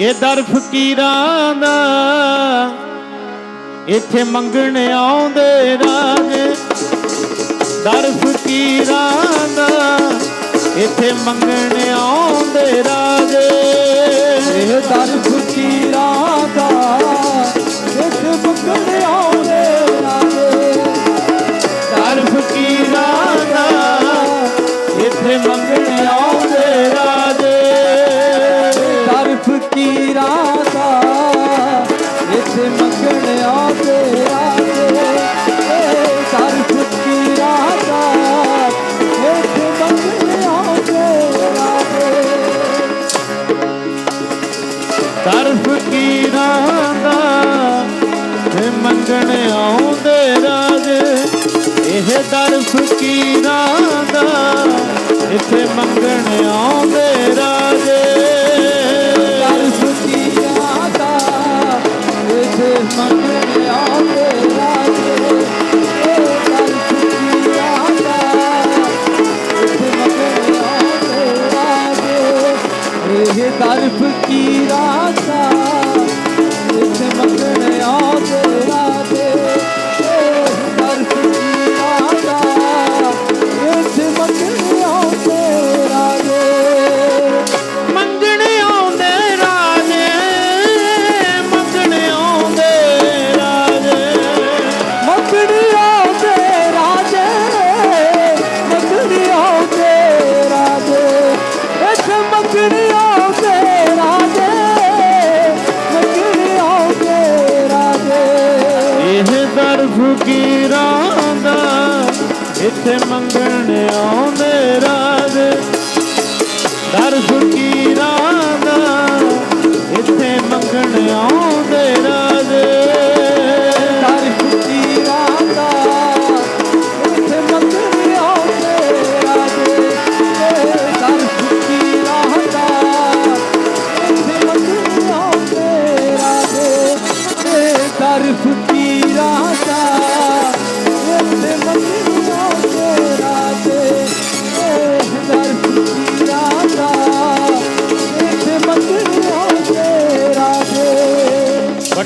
ਇਹ ਦਰ ਫਕੀਰਾਂ ਦਾ। ਇੱਥੇ ਮੰਗਣ ਆਉਂਦੇ ਰਾਜੇ ਦਰ ਫਕੀਰਾਂ ਦਾ। ਇੱਥੇ ਮੰਗਣ ਆਉਂਦੇ ਰਾਜੇ ਇਹ ਦਰ ਤੇ ਆਉਂਦੇ ਰਾਜ। ਇਹ ਦਰ ਫਕੀਰਾਂ ਦਾ। ਇੱਥੇ ਮੰਗਣ ਆਉਂਦੇ ਫਕੀਰਾਂ ਦਾ, ਇੱਥੇ ਮੰਗਣ ਆਉਂਦੇ ਰਾਜੇ। ਦਰ ਫਕੀਰਾਂ ਦਾ, ਇੱਥੇ ਮੰਗਣ ਆਉਂਦੇ ਰਾਜੇ। ਦਰ ਫਕੀਰਾਂ ਦਾ, ਇੱਥੇ ਮੰਗਣ ਆਉਂਦੇ ਰਾਜੇ। ਇਹ ਦਰ ਫਕੀਰਾਂ ਦਾ, ਇੱਥੇ ਮੰਗਣੀਆਂ ਦੇ ਰਾਜੇ। ਦਰ ਫਕੀਰਾਂ ਦਾ।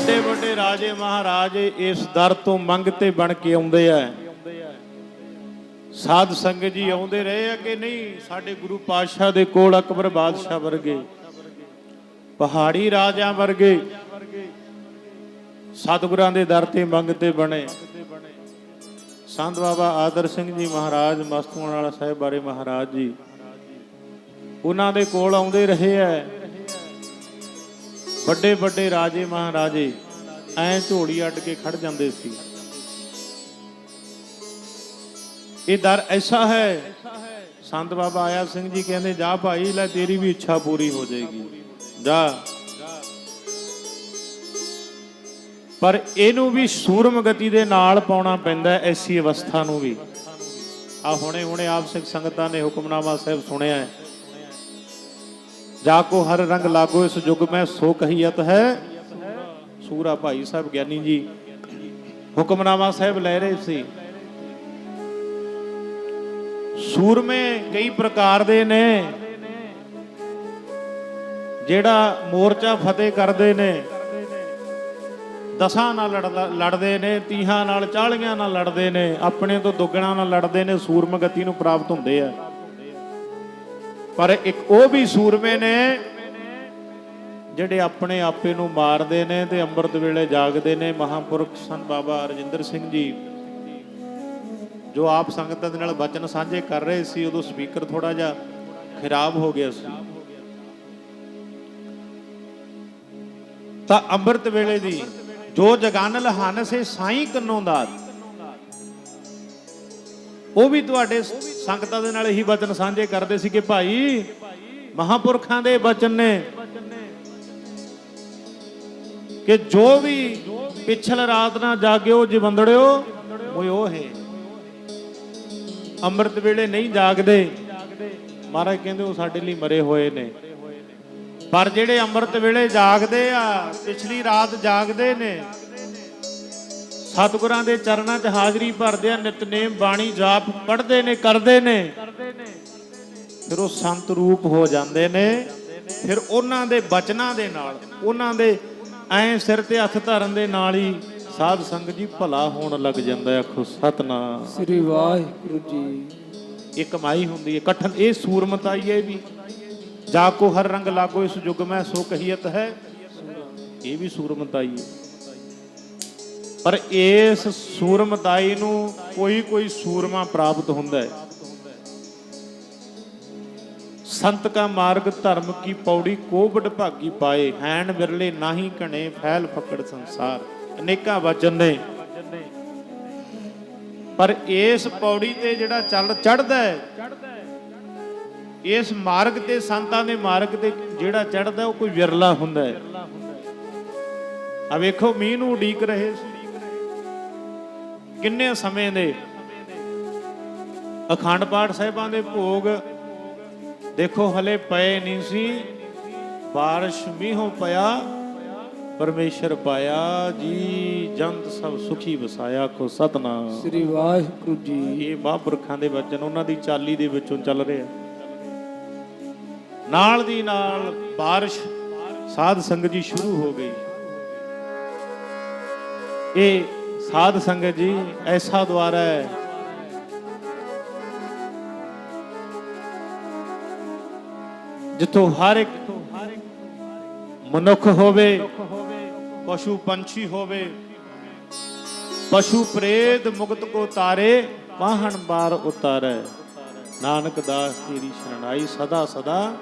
ਵੱਡੇ ਵੱਡੇ ਰਾਜੇ ਮਹਾਰਾਜੇ ਇਸ ਦਰ ਤੋਂ ਮੰਗ ਤੇ ਬਣ ਕੇ ਆਉਂਦੇ ਆ। ਸਾਧ ਸੰਗਤ ਜੀ ਆਉਂਦੇ ਰਹੇ ਆ ਕਿ ਨਹੀਂ? ਸਾਡੇ ਗੁਰੂ ਪਾਤਸ਼ਾਹ ਦੇ ਕੋਲ ਅਕਬਰ ਬਾਦਸ਼ਾਹ ਵਰਗੇ, ਪਹਾੜੀ ਰਾਜਿਆਂ ਵਰਗੇ, ਸਤਿਗੁਰਾਂ ਦੇ ਦਰ ਤੇ ਮੰਗਤੇ ਬਣੇ। ਸੰਤ ਬਾਬਾ ਆਦਰ ਸਿੰਘ ਜੀ ਮਹਾਰਾਜ ਮਸਤੂਣ ਵਾਲਾ ਸਾਹਿਬ ਬਾਰੇ ਮਹਾਰਾਜ ਜੀ, ਉਹਨਾਂ ਦੇ ਕੋਲ ਆਉਂਦੇ ਰਹੇ ਆ। ਵੱਡੇ ਵੱਡੇ ਰਾਜੇ ਮਹਾਰਾਜੇ ਐ ਝੋਲੀ ਅੱਡ ਕੇ ਖੜ ਜਾਂਦੇ ਸੀ। ਇਹ ਦਰ ਐਸਾ ਹੈ, ਸੰਤ ਬਾਬਾ ਆਇਆ ਸਿੰਘ ਜੀ ਕਹਿੰਦੇ, ਜਾ ਭਾਈ, ਲੈ ਤੇਰੀ ਵੀ ਇੱਛਾ ਪੂਰੀ ਹੋ ਜਾਏਗੀ। ਜਾ। ਪਰ ਇਹਨੂੰ ਵੀ ਸੂਰਮ ਗਤੀ ਦੇ ਨਾਲ ਪਾਉਣਾ ਪੈਂਦਾ ਐਸੀ ਅਵਸਥਾ ਨੂੰ ਵੀ। ਆ ਹੁਣੇ ਹੁਣੇ ਆਪ ਸਿੱਖ ਸੰਗਤਾਂ ਨੇ ਹੁਕਮਨਾਮਾ ਸਾਹਿਬ ਸੁਣਿਆ ਹੈ। ਜਾਕੋ ਹਰ ਰੰਗ ਲਾਗੋ ਇਸ ਯੁਗ ਮੈਂ ਸੋ ਕਹੀਅਤ ਹੈ। ਸੂਰਾ ਭਾਈ ਸਾਹਿਬ ਗਿਆਨੀ ਜੀ, ਹੁਕਮਨਾਮਾ ਸਾਹਿਬ ਲੈ ਰਹੇ ਸੀ। ਸੂਰਮੇ ਕਈ ਪ੍ਰਕਾਰ ਦੇ ਨੇ, ਜਿਹੜਾ ਮੋਰਚਾ ਫਤਿਹ ਕਰਦੇ ਨੇ। ਦਸਾਂ ਨਾਲ ਲੜਦਾ- ਲੜਦੇ ਨੇ, ਤੀਹਾਂ ਨਾਲ, ਚਾਲੀਆਂ ਨਾਲ ਲੜਦੇ ਨੇ, ਆਪਣੇ ਤੋਂ ਦੁੱਗਣਾ ਨਾਲ ਲੜਦੇ ਨੇ ਸੂਰਮ ਗਤੀ ਨੂੰ ਪ੍ਰਾਪਤ ਹੁੰਦੇ ਆ। ਪਰ ਇੱਕ ਉਹ ਵੀ ਸੂਰਮੇ ਨੇ ਜਿਹੜੇ ਆਪਣੇ ਆਪੇ ਨੂੰ ਮਾਰਦੇ ਨੇ ਤੇ ਅੰਮ੍ਰਿਤ ਵੇਲੇ ਜਾਗਦੇ ਨੇ ਮਹਾਪੁਰਖ ਸੰਤ ਬਾਬਾ ਰਜਿੰਦਰ ਸਿੰਘ ਜੀ। ਜੋ ਆਪ ਸੰਗਤਾਂ ਦੇ ਨਾਲ ਬਚਨ ਸਾਂਝੇ ਕਰ ਰਹੇ ਸੀ, ਉਦੋਂ ਸਪੀਕਰ ਥੋੜਾ ਜਿਹਾ ਖਰਾਬ ਹੋ ਗਿਆ ਸੀ। ਤਾਂ ਅੰਮ੍ਰਿਤ ਵੇਲੇ ਦੀ ਜੋ ਜਗਨ ਲਹਨ ਸੇ ਸਾਈ ਕੰਨੋਂ ਦਾਤ। ਉਹ ਵੀ ਤੁਹਾਡੇ ਸੰਗਤਾਂ ਦੇ ਨਾਲ ਇਹੀ ਵਚਨ ਸਾਂਝੇ ਕਰਦੇ ਸੀ ਕਿ ਭਾਈ ਮਹਾਪੁਰਖਾਂ ਦੇ ਵਚਨ ਨੇ ਕਿ ਜੋ ਵੀ ਪਿਛਲ ਰਾਤ ਨਾ ਜਾਗਿਓ, ਜਵੰਦੜਿਓ ਉਹ ਉਹ ਹੈ ਅੰਮ੍ਰਿਤ ਵੇਲੇ ਨਹੀਂ ਜਾਗਦੇ। ਮਹਾਰਾਜ ਕਹਿੰਦੇ ਉਹ ਸਾਡੇ ਲਈ ਮਰੇ ਹੋਏ ਨੇ। ਪਰ ਜਿਹੜੇ ਅੰਮ੍ਰਿਤ ਵੇਲੇ ਜਾਗਦੇ ਆ, ਪਿਛਲੀ ਰਾਤ ਜਾਗਦੇ ਨੇ ਸਤਿਗੁਰਾਂ ਦੇ ਚਰਨਾਂ 'ਚ ਹਾਜ਼ਰੀ ਭਰਦੇ ਆ ਨਿਤਨੇਮ ਬਾਣੀ ਜਾਪ ਪੜ੍ਹਦੇ ਨੇ ਕਰਦੇ ਨੇ। ਫਿਰ ਉਹ ਸੰਤ ਰੂਪ ਹੋ ਜਾਂਦੇ ਨੇ। ਫਿਰ ਉਹਨਾਂ ਦੇ ਬਚਨਾਂ ਦੇ ਨਾਲ ਉਹਨਾਂ ਦੇ ਐ ਸਿਰ ਤੇ ਹੱਥ ਧਰਨ ਦੇ ਨਾਲ ਹੀ ਸਾਧ ਸੰਗਤ ਜੀ ਭਲਾ ਹੋਣ ਲੱਗ ਜਾਂਦਾ ਆਖੋ ਸਤਨਾਮ। ਸ੍ਰੀ ਵਾਹਿਗੁਰੂ ਜੀ। ਇਹ ਕਮਾਈ ਹੁੰਦੀ ਹੈ ਕਠਨ ਇਹ ਸੂਰਮਤਾਈ ਹੈ ਵੀ। ਜਾ ਕੋ ਹਰ ਰੰਗ ਲਾਗੋ ਇਸ ਯੁਗ ਮੈਂ ਸੋ ਕਹੀਤ ਹੈ। ਇਹ ਵੀ ਸੂਰਮਤਾਈ ਹੈ। ਪਰ ਇਸ ਸੂਰਮਦਾਈ ਨੂੰ ਕੋਈ ਕੋਈ ਸੂਰਮਾ ਪ੍ਰਾਪਤ ਹੁੰਦਾ ਹੈ। ਸੰਤ ਕਾ ਮਾਰਗ ਧਰਮ ਕੀ ਪੌੜੀ ਕੋਬੜ ਭਾਗੀ ਪਾਏ, ਹੈਣ ਵਿਰਲੇ ਨਾਹੀ ਕਣੇ ਫੈਲ ਫਕੜ ਸੰਸਾਰ। ਅਨੇਕਾਂ ਵਚਨ ਨੇ। ਪਰ ਇਸ ਪੌੜੀ ਤੇ ਜਿਹੜਾ ਚੱਲ ਚੜਦਾ ਹੈ, ਇਸ ਮਾਰਗ ਤੇ ਸੰਤਾਂ ਦੇ ਮਾਰਗ ਤੇ ਜਿਹੜਾ ਚੜਦਾ ਉਹ ਕੋਈ ਵਿਰਲਾ ਹੁੰਦਾ ਹੈ। ਆ ਵੇਖੋ, ਮੀਂਹ ਨੂੰ ਉਡੀਕ ਰਹੇ ਸੀ। ਕਿੰਨੇ ਸਮੇਂ ਦੇ ਅਖੰਡ ਪਾਠ ਸਾਹਿਬਾਂ ਦੇ ਭੋਗ? ਦੇਖੋ ਹਲੇ ਪਏ ਨਹੀਂ ਸੀ। ਬਾਰਿਸ਼ ਮੀਂਹੋਂ ਪਿਆ ਪਰਮੇਸ਼ਰ ਪਾਇਆ ਜੀ ਜੰਤ ਸਭ ਸੁਖੀ ਵਸਾਇਆ ਕੋ ਸਤਨਾਮ। ਸ੍ਰੀ ਵਾਹਿਗੁਰੂ ਜੀ। ਇਹ ਮਹਾਂਪੁਰਖਾਂ ਦੇ ਵਚਨ ਉਹਨਾਂ ਦੀ ਚਾਲੀ ਦੇ ਵਿੱਚੋਂ ਚੱਲ ਰਿਹਾ ਨਾਲ ਦੀ ਨਾਲ ਬਾਰਿਸ਼ ਸਾਧ ਸੰਗਤ ਜੀ ਸ਼ੁਰੂ ਹੋ ਗਈ। ਇਹ ਸਾਧ ਸੰਗਤ ਜੀ, ਐਸਾ ਦੁਆਰਾ ਹੈ। ਜਿੱਥੋਂ ਹਰ ਇੱਕ ਮਨੁੱਖ ਹੋਵੇ, ਪਸ਼ੂ ਪੰਛੀ ਹੋਵੇ, ਪਸ਼ੂ ਪ੍ਰੇਤ ਮੁਕਤ ਕੋ ਤਾਰੇ ਵਾਹਣ ਬਾਰ ਉਤਾਰੈ। ਨਾਨਕ ਦਾਸ ਤੇਰੀ ਸ਼ਰਣਾਈ ਸਦਾ ਸਦਾ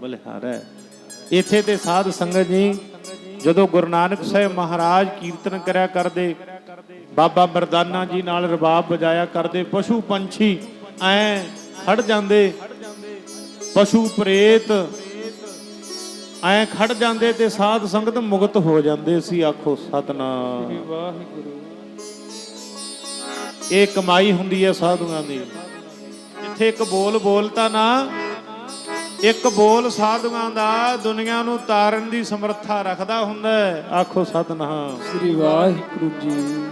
ਬਲਿਹਾਰੈ। ਇੱਥੇ ਤੇ ਸਾਧ ਸੰਗਤ ਜੀ ਜਦੋਂ ਗੁਰੂ ਨਾਨਕ ਸਾਹਿਬ ਮਹਾਰਾਜ ਕੀਰਤਨ ਕਰਿਆ ਕਰਦੇ ਬਾਬਾ ਮਰਦਾਨਾ ਜੀ ਨਾਲ ਰਬਾਬ ਵਜਾਇਆ ਕਰਦੇ ਪਸ਼ੂ ਪੰਛੀ ਐ ਖੜ ਜਾਂਦੇ ਪਸ਼ੂ ਪ੍ਰੇਤ ਐ ਖੜ ਜਾਂਦੇ ਤੇ ਸਾਧ ਸੰਗਤ ਮੁਕਤ ਹੋ ਜਾਂਦੇ ਸੀ ਆਖੋ ਸਤਨਾਮ। ਵਾਹਿਗੁਰੂ। ਇਹ ਕਮਾਈ ਹੁੰਦੀ ਹੈ ਸਾਧੂਆਂ ਦੀ। ਜਿੱਥੇ ਇੱਕ ਬੋਲ ਬੋਲਤਾ ਨਾ ਇੱਕ ਬੋਲ ਸਾਧੂਆਂ ਦਾ ਦੁਨੀਆ ਨੂੰ ਤਾਰਨ ਦੀ ਸਮਰੱਥਾ ਰੱਖਦਾ ਹੁੰਦਾ ਆਖੋ ਸਤਨਾਮ। ਸ੍ਰੀ ਵਾਹਿਗੁਰੂ ਜੀ